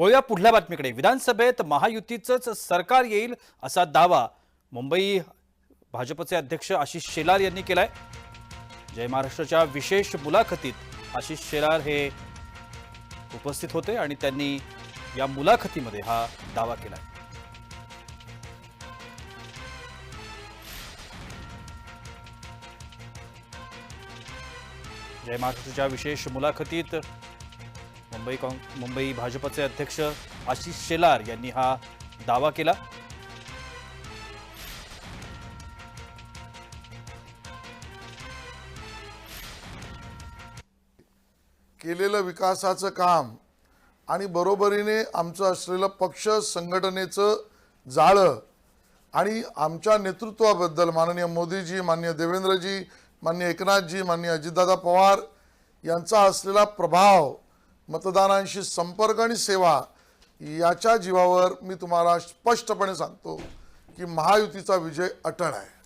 वळूया पुढल्या बातमीकडे. विधानसभेत महायुतीचंच सरकार येईल असा दावा मुंबई भाजपचे अध्यक्ष आशिष शेलार यांनी केलाय. जय महाराष्ट्राच्या विशेष मुलाखतीत आशिष शेलार हे उपस्थित होते आणि त्यांनी या मुलाखतीमध्ये हा दावा केलाय. जय महाराष्ट्राच्या विशेष मुलाखतीत मुंबई काँग मुंबई भाजपचे अध्यक्ष आशिष शेलार यांनी हा दावा केला. केलेलं विकासाचं काम आणि बरोबरीने आमचं असलेलं पक्ष संघटनेचं जाळं आणि आमच्या नेतृत्वाबद्दल माननीय मोदीजी माननीय देवेंद्रजी माननीय एकनाथजी माननीय अजितदादा पवार यांचा असलेला प्रभाव मतदारांशी संपर्क आणि सेवा याच्या जीवावर मी तुम्हाला स्पष्टपणे सांगतो की महायुतीचा विजय अटळ आहे.